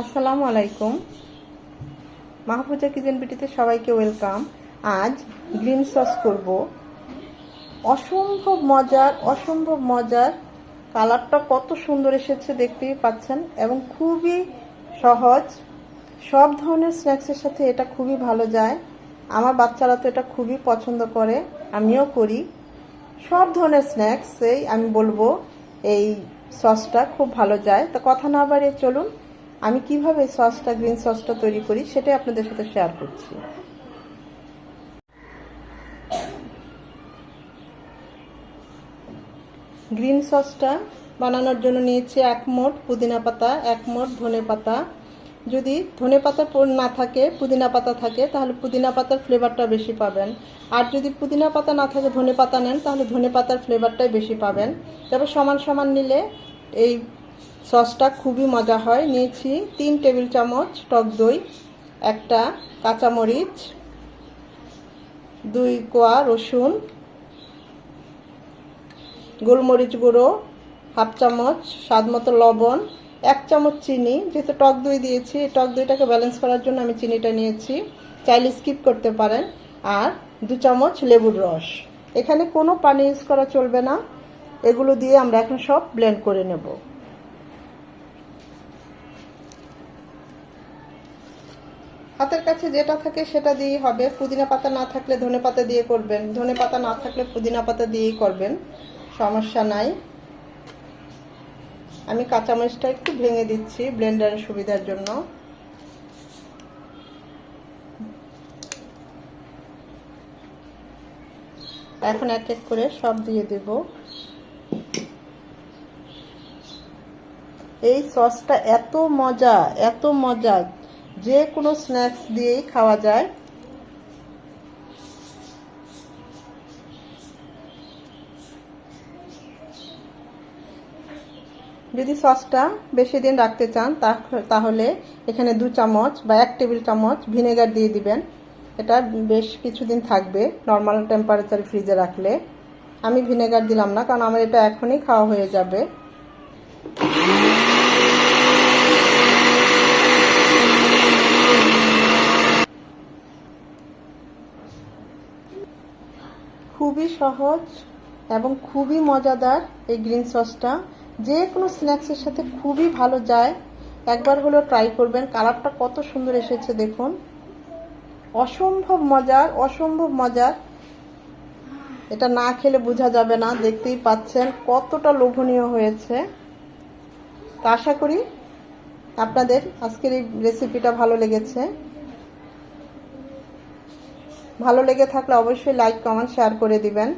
আসসালামু আলাইকুম। মাহফুজা কিচেন বিটিতে সবাইকে ওয়েলকাম। আজ গ্রিন সস করব। অসম্ভব মজার অসম্ভব মজার কালারটা কত সুন্দর এসেছে দেখতেই পাচ্ছেন এবং খুবই সহজ। সব ধরনের স্ন্যাক্সের সাথে এটা খুবই ভালো যায়। আমার বাচ্চারা তো এটা খুবই পছন্দ করে, আমিও করি। সব ধরনের স্ন্যাক্সেই আমি বলব এই সসটা খুব ভালো যায়। তো কথা না বাড়িয়ে চলুন আমি কীভাবে সসটা, গ্রিন সসটা তৈরি করি সেটাই আপনাদের সাথে শেয়ার করছি। গ্রিন সসটা বানানোর জন্য নিয়েছি এক মোট পুদিনা পাতা, এক মোট ধনে পাতা। যদি ধনে পাতা না থাকে, পুদিনা পাতা থাকে, তাহলে পুদিনা পাতার ফ্লেভারটা বেশি পাবেন। আর যদি পুদিনা পাতা না থাকে, ধনে পাতা নেন, তাহলে ধনে পাতার ফ্লেভারটাই বেশি পাবেন। তবে সমান সমান নিলে এই সসটা খুবই মজা হয়। নিয়েছি তিন টেবিল চামচ টক দই, একটা কাঁচামরিচ, দুই কোয়া রসুন, গোলমরিচ গুঁড়ো, হাফ চামচ স্বাদ মতো লবণ, এক চামচ চিনি। যেহেতু টক দই দিয়েছি, এই টক দইটাকে ব্যালেন্স করার জন্য আমি চিনিটা নিয়েছি। চাইলে স্কিপ করতে পারেন। আর দু চামচ লেবুর রস। এখানে কোনো পানি ইউজ করা চলবে না। এগুলো দিয়ে আমরা এখন সব ব্লেন্ড করে নেব। হাতের কাছে যেটা থাকে সেটা দিয়েই হবে। পুদিনা পাতা না থাকলে ধনে পাতা দিয়ে করবেন। ধনে পাতা না থাকলে পুদিনা পাতা দিয়েই করবেন। সমস্যা নাই। আমি কাঁচামরিচটা একটু ভেঙে দিচ্ছি ব্লেন্ডারের সুবিধার জন্য। এখন এক এক করে সব দিয়ে দেব। এই সসটা এত মজা এত মজা। যে কোনো স্ন্যাক্স দিয়েই খাওয়া যায়। যদি সসটা বেশি দিন রাখতে চান তাহলে এখানে দু চামচ বা এক টেবিল চামচ ভিনেগার দিয়ে দিবেন। এটা বেশ কিছুদিন থাকবে নর্মাল টেম্পারেচার ফ্রিজে রাখলে। আমি ভিনেগার দিলাম না, কারণ আমার এটা এখনই খাওয়া হয়ে যাবে। খুবই সহজ এবং খুবই মজাদার এই গ্রিন সসটা। যে কোনো স্ন্যাক্সের সাথে খুবই ভালো যায়। একবার হলেও ট্রাই করবেন। কালারটা কত সুন্দর এসেছে, দেখুন। অসম্ভব মজার অসম্ভব মজার। এটা না খেলে বোঝা যাবে না, দেখতেই পাচ্ছেন কতটা লোভনীয় হয়েছে। তা আশা করি আপনাদের আজকের এই রেসিপিটা ভালো লেগেছে। ভালো লেগে থাকলে অবশ্যই লাইক কমেন্ট শেয়ার করে দিবেন।